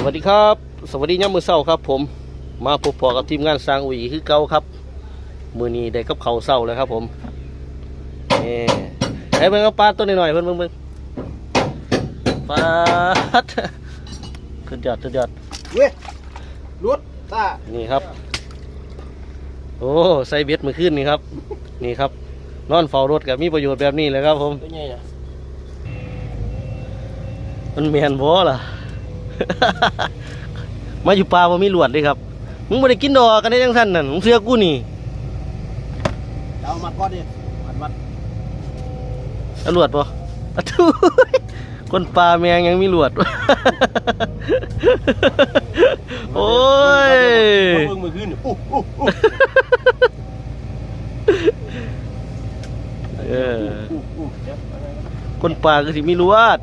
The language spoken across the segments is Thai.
สวัสดีครับ สวัสดีย่ำมือเศร้าครับผมมาพบพอกับทีมงานสร้างอุ๋ยคือเก่าครับ มือนี้ได้กับเขาวเศร้าเลยครับผมนี่ให้เบิ่งเอาปลาตัวหน่อยๆเพิ่นเบิ่งเบิ่งปลาดขึ้นยอดขึ้นยอดเว้ยรุดตานี่ครับ โอ้ใส่เบ็ดมือขึ้นนี่ครับ นี่ครับ นอนเฝ้ารถกับมีประโยชน์แบบนี้เลยครับผมตัวใหญ่อะมันแมนบ่ล่ะ มาอยู่ป่าบ่มีหลวดเลยครับ มึงบ่ได้กินดอกกันได้จังซั่นนั่นมึงเสือกูนี่เอามาก้อนดิมัดมัดเอาหลวดบ่อะทุยคนป่าแมงยังมีหลวด โอ้ยเบิ่งมือขึ้นอู้อู้อู้เอออู้อู้เดี๋ยวอะไรนะคนป่าก็สิมีหลวด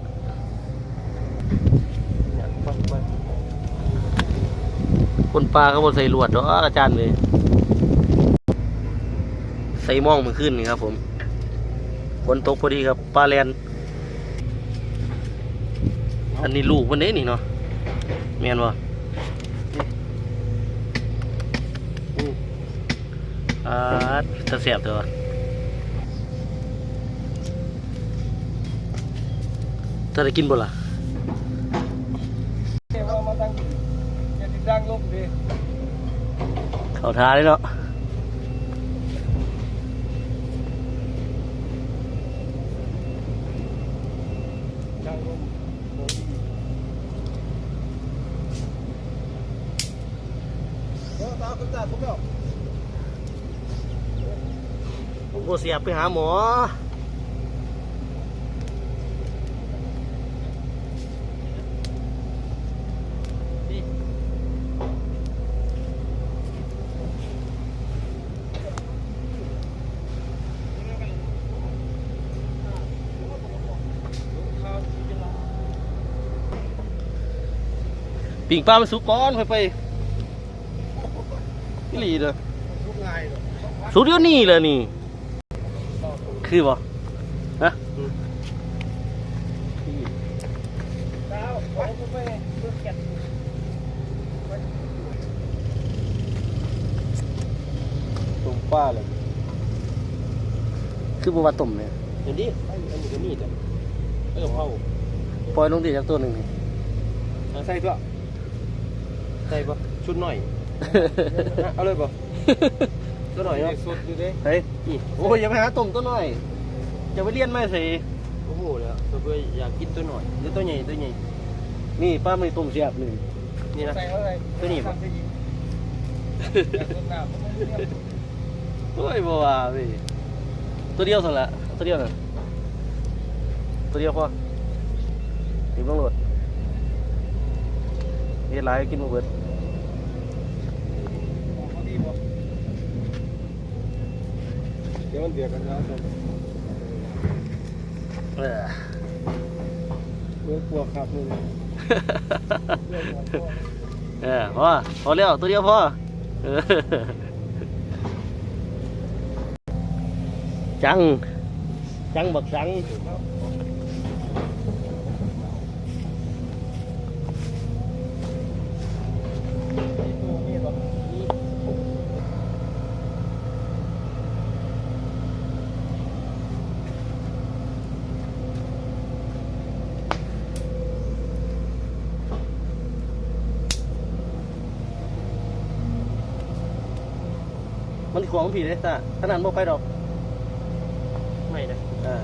เนี่ยปังปัง คนป่าเขาบ่ใส่ลวดดอกอาจารย์เลยใส่มองมือขึ้นนี่ครับ ผมฝนตกพอดีครับปลาแลนอันนี้ลูกมันเด้นี่เนาะแม่นบ่อืมอ่าจะเสียบตัวจะได้กินบ่ล่ะ จะติดดังลงดิเขาทาเลยเนาะดังลงเดี๋ยวตาขึ้นตาปุ๊บแล้วผมก็เสียบไปหาหมอ ปิ่งปลามันสุกก้อนไปไปนี่ลีเลยทุกง่ายเลยสุกเดี๋ยวนี้เลยนี่ คือบ่ฮะตุ่มป้าเลย คือบัวตุ่มเนี่ยเดี๋ยวนี้ไอ้อันนี้ก็มีแต่เออเผาปล่อยลงดีจากตัวหนึ่งนี่เอาใส่ตัว ใส่ปะชุดหน่อยเอาเลยปะตัวหน่อยเนาะสดอยู่เด้เฮ้ยโอ้ยอย่าไปหาตุ่มตัวหน่อยอย่าไปเลี้ยนไม่สิโอ้โหเลยอะตัวเพื่ออยากกินตัวหน่อยหรือตัวใหญ่ตัวใหญ่นี่ป้าไม่ตุ่มเสียบหนึ่งนี่นะตัวนี้ปะโอ้ยบัวาพี่ตัวเดียวสั่นละตัวเดียวน่ะตัวเดียวพอถึงต้องโหลด เฮ็ดหลายกินบ่เบิดเดี๋ยวมันเดือดกันแล้วเออเมื่อกลัวครับนึงเออพอพอแล้วตัวเดียวพอเออจัง จังบักจัง มันของผีเลยสะขนาดโมไปดอก ไม่นะ อ่า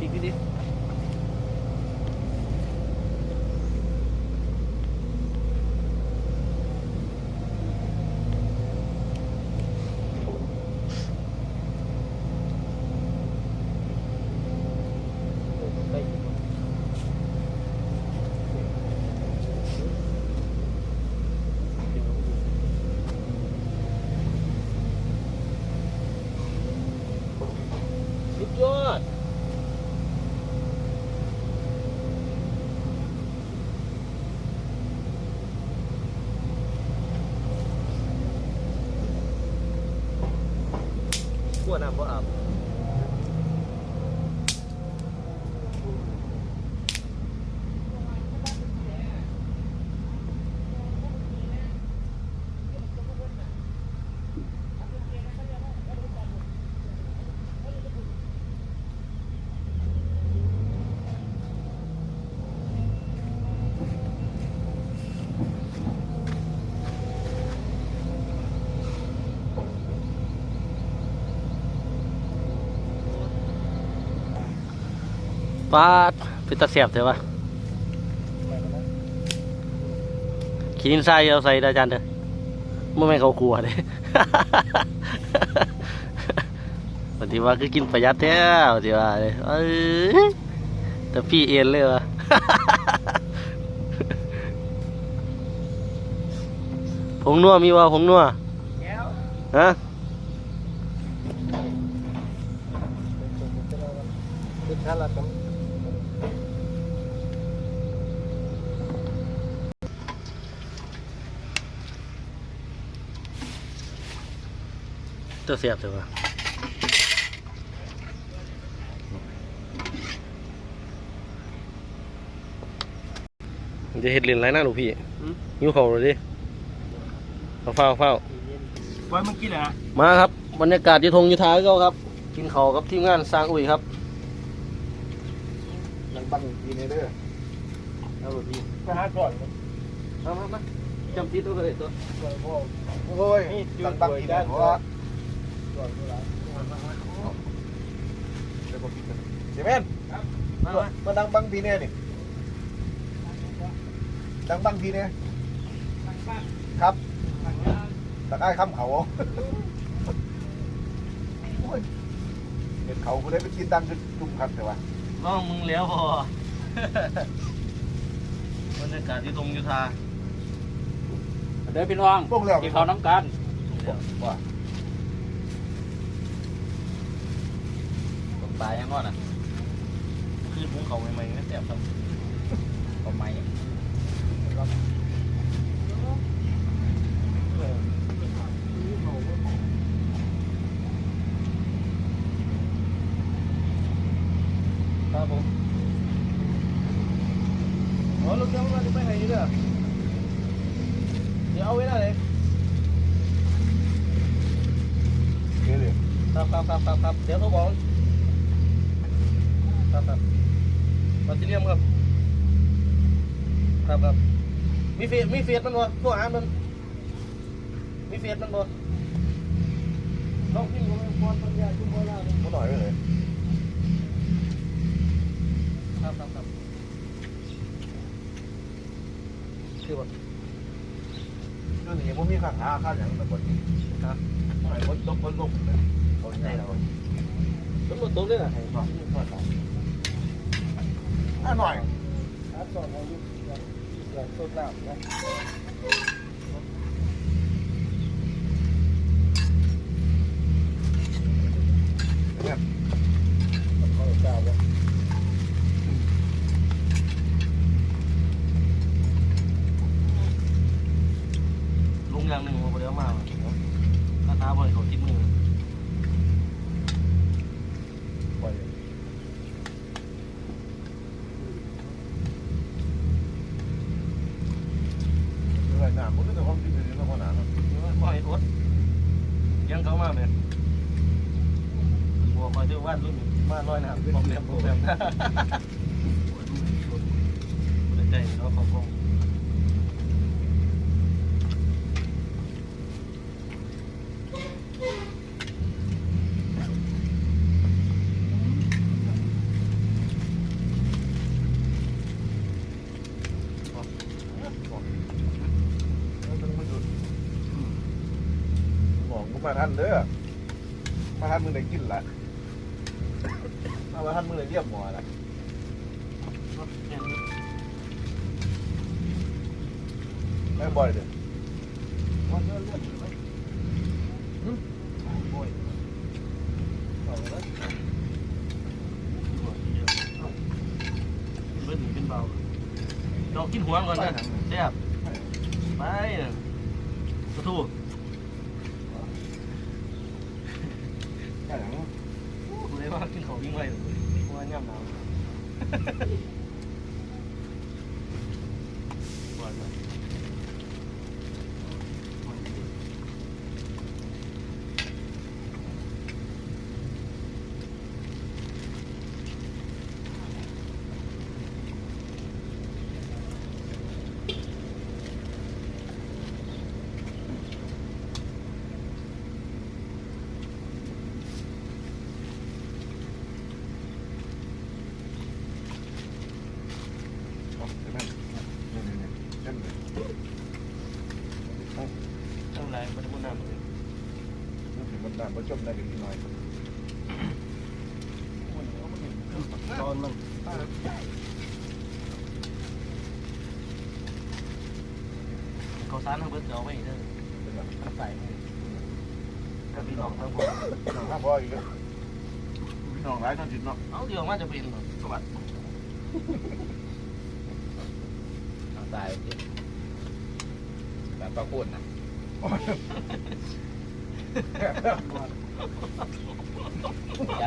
อีกนิดนิด สุดยอด ขั้ว น้ำบ่อาบ ปาดเป็นตาแสบเถอะวะขีดินทรายเอาใส่ได้อาจารย์เถอะเมื่อไม่นเขากลัวเลยปฏิว่าคือกินประหยัดแท้ปฏิว่าเลยเอ้ยแต่พี่เอ็นเลยวะผงนัวมีว่าผงนัวแก้วฮะ ติดขั้นละกัน ตัวเสียบเถอะวะมันจะเห็ดเล่นไรนะลูกพี่หิวเขาเลยดิเอาเฝ้าเฝ้าไว้เมื่อกี้เลยนะมาครับบรรยากาศที่ทงยุทธาก็ครับ กินเขาวกับทีมงานสร้างอุ้ยครับยังบังกินเด้อเอาแบบนี้ไปหาก่อนมามามาจำติดตัวเลยตัวโอ้ยตังบังกินได้เพราะ ว่าเมนมามามาดังบังพีเนี่ยนี่ดังบังพีเนี่ยครับตะไคร้ข้ามเขาโอ้ยเห็นเขากูได้ไปกินดังจนจุ่มครับแต่ว่าน้องมึงแล้วพอบรรยากาศที่ทงยุทธาเด้อพี่น้องพวกเรากินข้าวน้ำกันว่า ตก ปลายังงอดอะคือพุงเขาใหม่ๆไม่แสบครับทำไมครับผมอ๋อลูกเจ้าเราจะไปไหนนี่เด้อเดี๋ยวเอาไว้ได้เลยนี่เลยครับครับครับครับครับเดี๋ยวเขาบอก ครับครับมาซิเลียมครับครับครับมีเฟสมีเฟสมันบ่โทรหามันมีเฟสมันบ่ลองพิมพ์ดูมันพรปัญญาชุมพรลาวมันหน่อยไปเลยครับครับครับคือบ่เรื่องนี้มันมีค่าหาค่าอย่างแบบนี้ครับหน่อยคนลบคนลบเลยคนใจเรารถรถตกเลยน่ะให้ฟังอะหน่อยครั บสอนเราอยู่อย่างสดน้ำนะ อยอดยังเขามาเลยบัวคอยเที่ยววาดรุ่นมาลอยน้ำบอกแหลมบอกแหลมใจเขาเขาคง มาท่านเด้อมาท่านมึงได้กินละมาท่านมึงได้เรียบหมอละไม่บ่อยเด้อเบิ้ลขึ้นเบาเรากินหัวก่อนนะแซ่บไปกระทู้ แค่หลังกูเลยว่าขึ้นเขาวิ่งไวเลยเพราะว่าย่ำหนาวหวานไห กมันน้ำมันจมได้นิดหน่อยตอนมันเขาซานทางเบิร์ดเอาไว้เด้อเป็นแบบมันใส่กับพี่น้องทั้งหมดถ้าพออีกแล้วพี่น้องร้ายท่านจิตเนาะเอาเดี๋ยวมาจะเป็นสวัสดิ์ทางซ้ายโอเคแบบปลาปุ่นนะ อยาก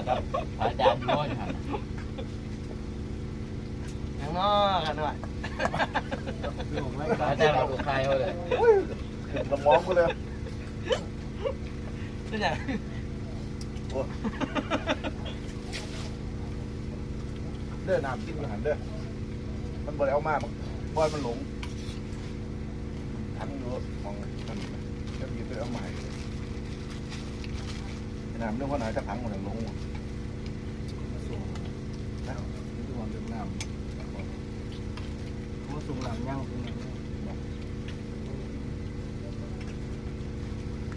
กับอาจารย์น้อยครับยังน้อกันหน่อยอาจารย์เอาตัวใครเขาเลยสมองกูเลยนี่ไงเด้อน้ำกินอาหารเด้อ มันบ่ได้เอามามันบอยมันหลงทันรู้มองมันจะมีไปเอาใหม่ น้ำเรื่องว่าไหนจะพังมันหลงมาสูงหลังย่างตรงนี้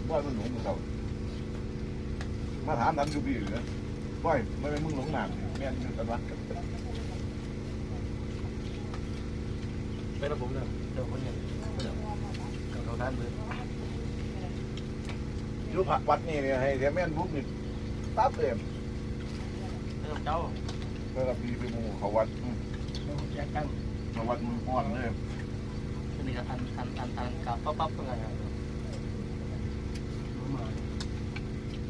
บอยมันหลงมึงเขามาถามทันอยู่พี่เหรอบ่อยไม่เป็นมึงหลงน้ำแม่นอยู่กันวะเป็นระบบเลยเดี๋ยวคนเนี่ยเดี๋ยวเขาท่านเบิร์ดอ ยู่ผักวัดนี่เนี่ยให้เสียแม่นบุ๊กนี่ตับเต็มเริ่มเจ้าเมื่อปีไปหมู่เขาวัดอืมแยกกันเขาวัดมึงอ่อนเลยนี่ก็อันอันอันอันกับปั๊บปั๊บเป็นไงมา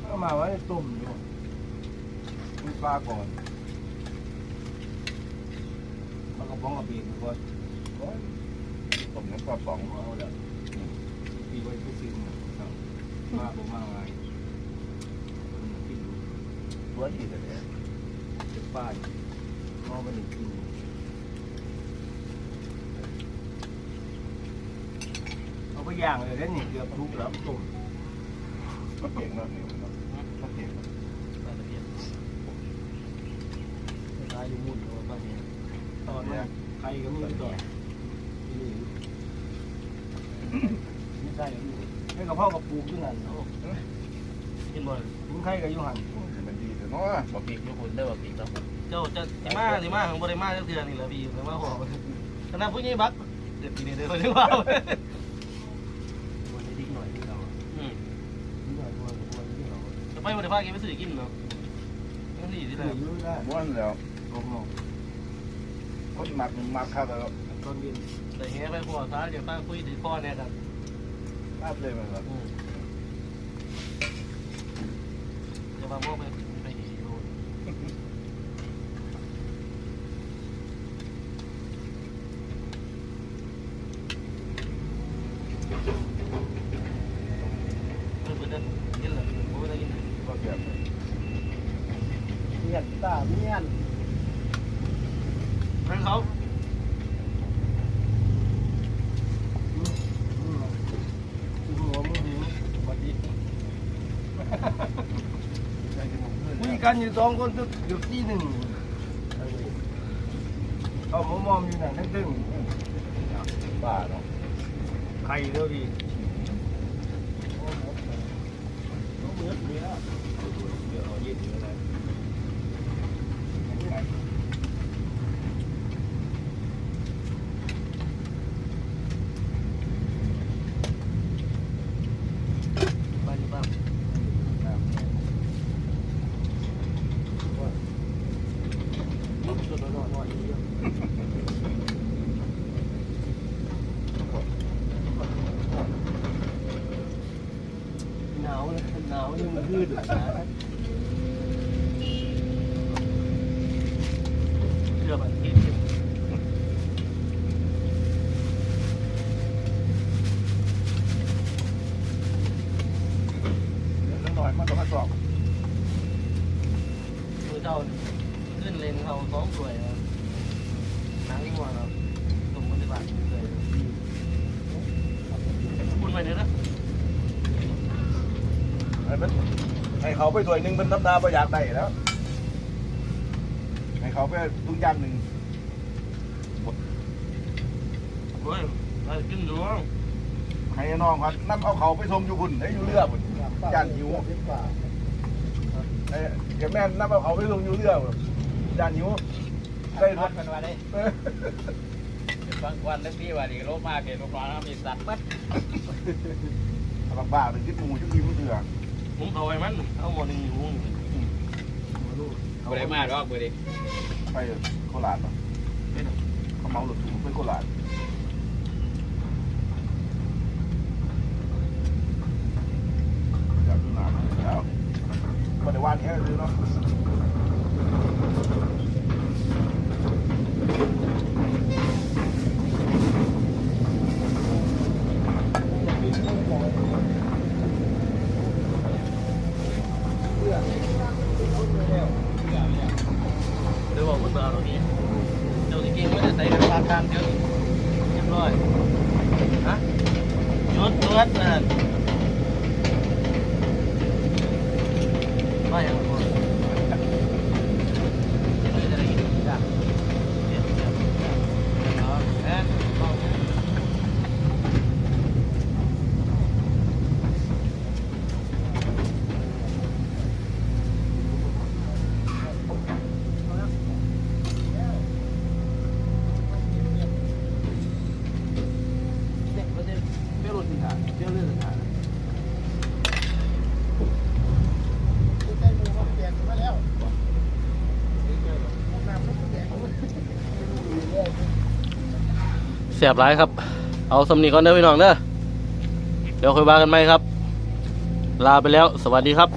ก็มาไว้ต้มอยู่มีปลาก่อนมันก็บ้องกับบีบก่อนผมน้ำปลาสองเอาละปีไว้ทุกสิ่งมา บ่มาไงกินตัวนี้แต่เนี่ยเป็นป้ายมองไปหนึ่งกินเอาไปย่างเลยแล้วนี่เกือบทุกแล้วต้มมันเก่งมากนี่มันมันเก่งมากรายละเอียดตายอยู่มุ่นอยู่บ้านนี้ตอนนี้ใครก็มีต่อนี่นี่ใช่อยู่ ห้กับพ่อกับปลูกด้วยกันกินบ่อยถึงใครก็อยู่หันมันดีแต่เนาะบอกปีกญี่ปุ่นได้บอกปีกแล้วเจ้าจะสิมาสิมาของบริมาเทื่อนี่แหละพี่แต่ว่าบอกขณะผู้ใหญ่บักเด็ดปีนี้เดี๋ยวจะว่าวันนี้ดิ้งหน่อยที่เราอืมดิ้งหน่อยวันวันที่เราจะไปบริภาคกินไปซื้อกินเนาะนั่นสิที่ไหนเหนื่อยยุ่งได้ม้วนแล้วลงลงคนหมักหมักข้าวแล้วตอนเย็นแต่เฮ้ไปพอท้าเดี๋ยวตั้งคุยถึงพ่อเนี่ยกัน ลาบเลยมันแบบอืมจะมามอบไปไปอีกโลด เพื่อนเพื่อนกินเหรอผมไม่ได้กิน ก็แบบ เมียนตาเมียน เพื่อนเขา หัวมือหิวมาดี ใจที่ผมเพื่อน คุย กันอยู่สองคนตึกอยู่ที่หนึ่งเขามอมอมอยู่นั่นนั่งตึงบ้าเนาะใครเด้อพี่เหมือนเนี้ยเดี๋ยวเอาเย็นอยู่นะบ้านอยู่บ้านลูกสุด นอนนอนอยู่เยอะหนาวเลยหนาวนี่มันยืดนะเสื้อแบบที่ เดี๋ยวหน่อยมันต้องมาสอบ มือเจ้าขึ้นเลนเขาสองสวยนะนั่งงัวครับตรงปฏิบัติเลยคุณไป เนี่ยนะให้มันให้เขาไปถ้วยหนึ่งเป็นน้ำตาประหยัดได้แล้ว ให้เขาไปตุ้งย่างหนึ่งเฮ้ยไปกินอยู่ให้น้องครับนั่เอาเขาไปส่งอยู่คุณให้อยู่เรือคุณย่านหิวไอ้เก็บแม่นนั่เอาเขาไปส่งอยู่เรือพุ่นย่านหิวได้รพัถดมันว่าได้เออ ฟังควันแล้วพี่ว่าดีโลกมากเกลูกน้องมีสัตว์มัดลำบากถึงคิดมูชุดทีมเถื่อผมเอาไว้มันเอาหมดนี่หุงบริมาดอกบริไปโคราชเนาะเขาเมาหลุดถุงไปโคราชอยากดูหนังแล้วมาในวันนี้เลยเนาะ เดี๋ยวบอกคุณเอาตรงนี้เจ้าสิเก่งไม่ได้ ใส่กันปลาการเดี๋ยวนี้เรียบร้อยฮะยศยศนั่นไม่ยังบ่ไม่ได้กินจ้ะเดี๋ยวเดี๋ยวเอาแอนเอา เนี่ยมันจะเปรี้ยวรสสินค้าเปรี้ยวเลือดสินค้า เสี ยบร้ายครับ เอาสำนีก่อนเด้อพี่น้องเด้อเดี๋ยวคุยบากันไหมครับ ลาไปแล้ว สวัสดีครับ